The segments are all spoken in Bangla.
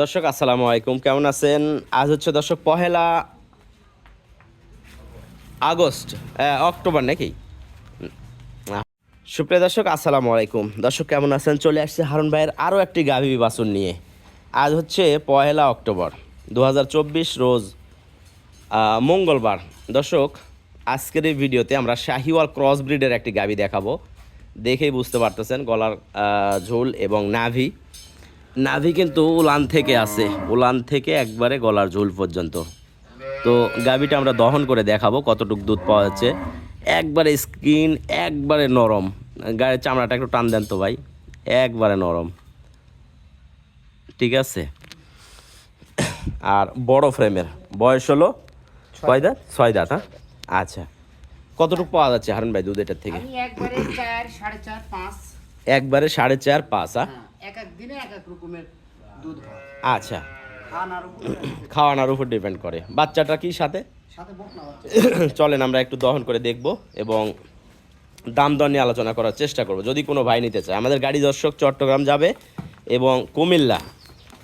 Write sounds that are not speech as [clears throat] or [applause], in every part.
দর্শক, আসসালামু আলাইকুম। কেমন আছেন? আজ হচ্ছে দর্শক, পহেলা আগস্ট অক্টোবর নাকি। সুপ্রিয় দর্শক, আসসালামু আলাইকুম। দর্শক, কেমন আছেন? চলে আসছে হারুন ভাইয়ের আরও একটি গাভী বাছুর নিয়ে। আজ হচ্ছে পহেলা অক্টোবর দু হাজার চব্বিশ রোজ মঙ্গলবার। দর্শক, আজকের এই ভিডিওতে আমরা শাহিওয়াল ক্রস ব্রিডের একটি গাভী দেখাবো। দেখেই বুঝতে পারতেছেন গলার ঝোল এবং নাভি। নাভি কিন্তু উলান থেকে আছে। উলান থেকে একবারে গলার ঝোল পর্যন্ত। তো গাভীটা আমরা দহন করে দেখাবো কতটুকু দুধ পাওয়া যাচ্ছে। একবারে স্কিন একবারে নরম। গায়ের চামড়াটা একটু টান দেন তো ভাই। একবারে নরম। ঠিক আছে? আর বড় ফ্রেমের। বয়স হলো? কয় দাঁত? ছয় দাঁত হ্যাঁ? আচ্ছা। কতটুকু পাওয়া যাচ্ছে হারুন ভাই দুধ এটার থেকে? একবারে সাড়ে চার পাঁচ। একবারে সাড়ে চার পাঁচ হ্যাঁ? হ্যাঁ। এক এক দিনে এক এক রকমের দুধ হয় আচ্ছা। খাওয়ানোর উপর ডিপেন্ড করে। বাচ্চাটা কি সাথে? [coughs] চলেন আমরা একটু দহন করে দেখব এবং দাম দর নিয়ে আলোচনা করার চেষ্টা করব। যদি কোনো ভাই নিতে চায়। আমাদের গাড়ি দর্শক চট্টগ্রাম যাবে এবং কুমিল্লা।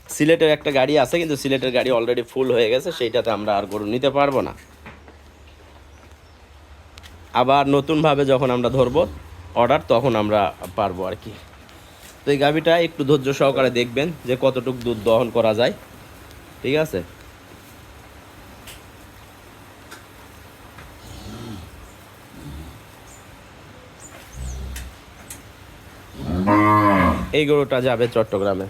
সিলেটের একটা গাড়ি আছে কিন্তু সিলেটের গাড়ি অলরেডি ফুল হয়ে গেছে। সেইটাতে আমরা আর গরু নিতে পারব না। আবার নতুনভাবে যখন আমরা ধরবো অর্ডার তখন আমরা পারব আর কি। তো এই গাভিটা একটু ধৈর্য সহকারে দেখবেন যে কতটুকু দুধ দহন করা যায়। ঠিক আছে? এই গরুটা যাবে চট্টগ্রামে।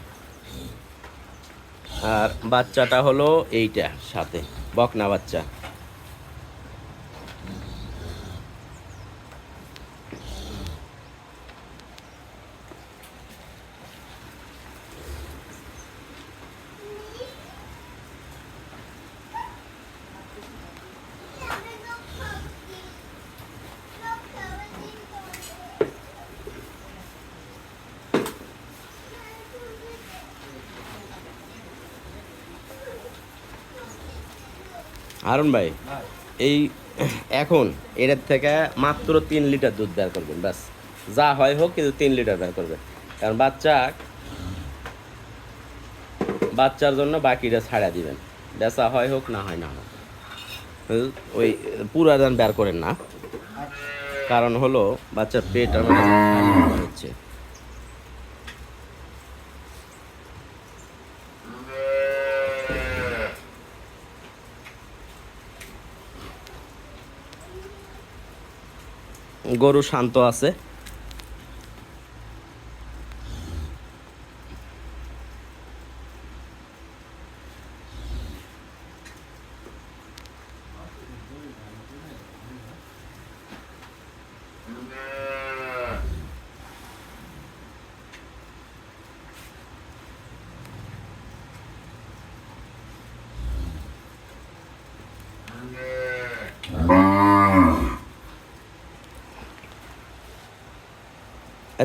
আর বাচ্চাটা হলো এইটা সাথে, বকনা বাচ্চা। হারুন ভাই, এই এখন এটার থেকে মাত্র তিন লিটার দুধ বের করবেন, ব্যাস। যা হয় হোক কিন্তু তিন লিটার বের করবেন। কারণ বাচ্চা, বাচ্চার জন্য বাকিটা ছাড়া দিবেন। বেচা হয় হোক, না হয়, না হোক ওই পুরা দান বের করেন না। কারণ হলো বাচ্চার পেট আমার হচ্ছে। গরু শান্ত আছে।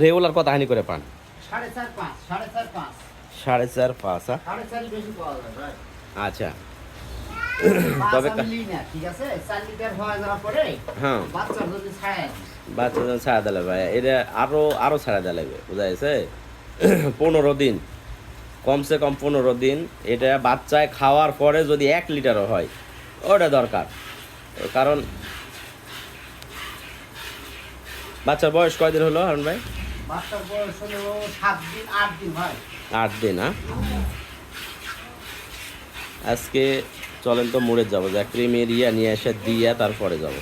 রেগুলার কত হানি করে পান? সাড়ে চার পাঁচ হ্যাঁ? আচ্ছা। তবে হয়ে বাচ্চা যখন ছাড়া দিলে ভাই এটা আরও আরও ছাড়া দিলে বোঝা গেছে? [clears throat] পনেরো দিন। কমসে কম পনেরো দিন। এটা বাচ্চায় খাওয়ার পরে যদি এক লিটারও হয় ওটা দরকার। কারণ বাচ্চার বয়স কয়দিন হলো হারুন ভাই? আট দিন হয়। আজকে চলেন তো মুড়ে যাব, যা ক্রিমের ইয়া নিয়ে এসে দিয়ে তারপরে যাব।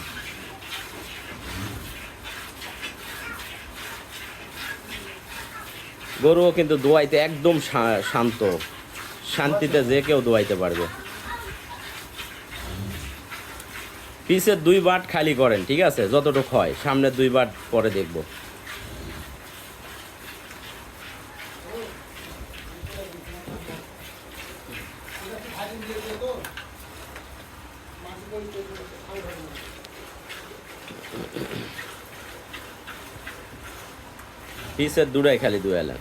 গরুও কিন্তু দোয়াইতে একদম শান্ত। শান্তিতে যে কেউ দোয়াইতে পারবে। পিসের দুই বাট খালি করেন, ঠিক আছে? যতটুকু হয়, সামনে দুই বাট পরে দেখব। পিসের দুটাই খালি দুয়ালেন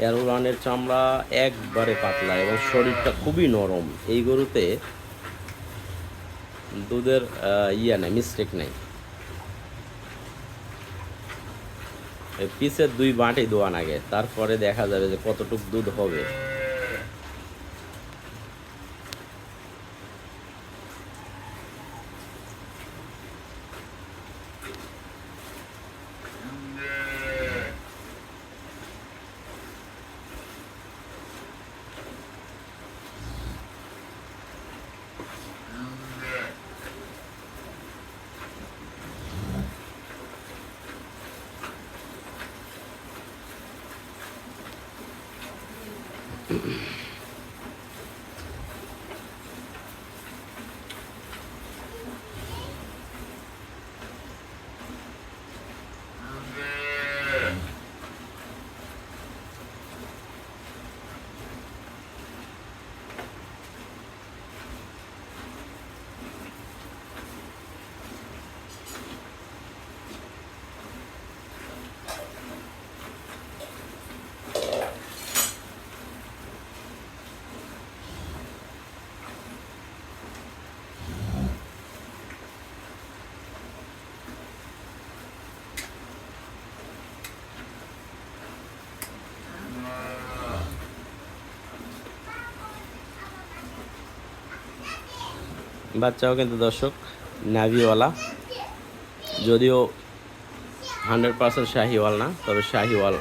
অ্যারোলানের চামড়া একবারে পাতলা এবং শরীরটা খুবই নরম। এই গরুতে দুধের ইয়া নেই মিস্টেক নেই। পিসের দুই বাঁটি দোয়ান আগে, তারপরে দেখা যাবে যে কতটুক দুধ হবে। Mm-hmm. বাচ্চাও কিন্তু দর্শক নাভিওয়ালা। যদিও হান্ড্রেড পার্সেন্ট শাহিওয়াল না, তবে শাহিওয়াল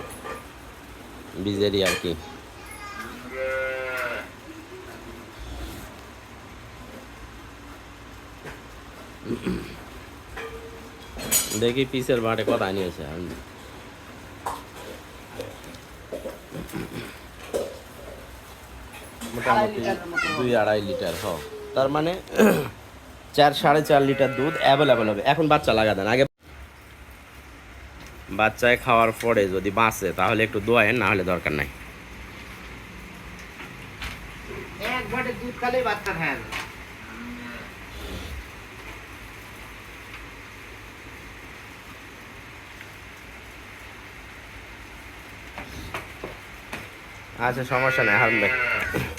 বীজেরই আর কি। দেখি পিসের বাটে কথা নিয়েছে মোটামুটি দুই আড়াই লিটার, হ। তার মানে চার সাড়ে চার লিটার দুধ অ্যাভেলেবেল হবে। এখন বাচ্চা লাগা দেন। আগে বাচ্চায় খাওয়ার পরে যদি বাঁচে তাহলে একটু দোয়ায়েন না হলে দরকার নাই। আচ্ছা সমস্যা নেই হারুন ভাই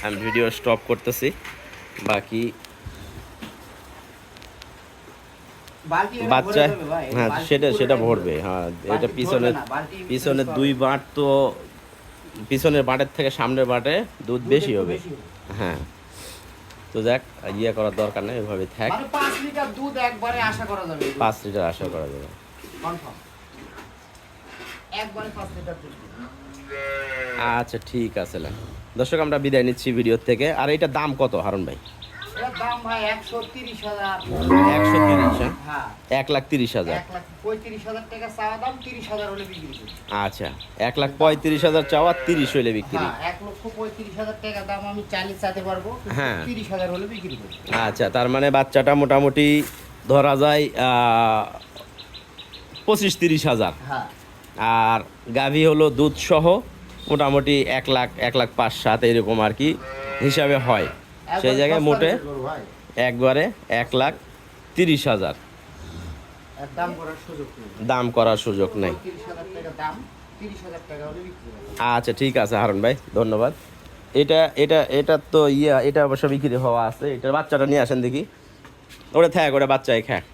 আমি ভিডিও স্টপ করতেছি। বাকি বাচ্চা হ্যাঁ সেটা সেটা ভরবে হ্যাঁ এটা বালতি পিছনে ভরবে না, বালতি পিছনে ভরবে। দুই বাঁট তো পিছনের বাঁটের থেকে সামনের বাঁটে দুধ বেশি হবে। হ্যাঁ তো যাক ইয়ে করার দরকার নেই এভাবে থাক। মানে পাঁচ লিটার দুধ একবারে আশা করা যাবে। পাঁচ লিটার আশা করা যাবে। একবারে পাঁচ লিটার দুধ। আচ্ছা ঠিক আছে। দর্শক আমরা বিদায় নিচ্ছি ভিডিওর থেকে। আর এটার দাম কত হারুন ভাই? হ্যাঁ? হ্যাঁ। এক লাখ তিরিশ হাজার। হলে আচ্ছা এক লাখ পঁয়ত্রিশ হাজার চাওয়া তিরিশ বিক্রি। হ্যাঁ হ্যাঁ। হলে আচ্ছা তার মানে বাচ্চাটা মোটামুটি ধরা যায় পঁচিশ তিরিশ হাজার। আর গাভী হলো দুধ সহ মোটামুটি এক লাখ এক লাখ পাঁচ সাত এরকম আর কি হিসাবে হয়। সেই জায়গায় মোটে একবারে এক লাখ তিরিশ হাজার। দাম করার সুযোগ নেই। আচ্ছা ঠিক আছে হারুন ভাই ধন্যবাদ। এটা এটা এটা তো ইয়া এটা অবশ্য বিক্রি হওয়া আছে। এটা বাচ্চাটা নিয়ে আসেন দেখি। ওটা থাক ওটা বাচ্চাই খায়।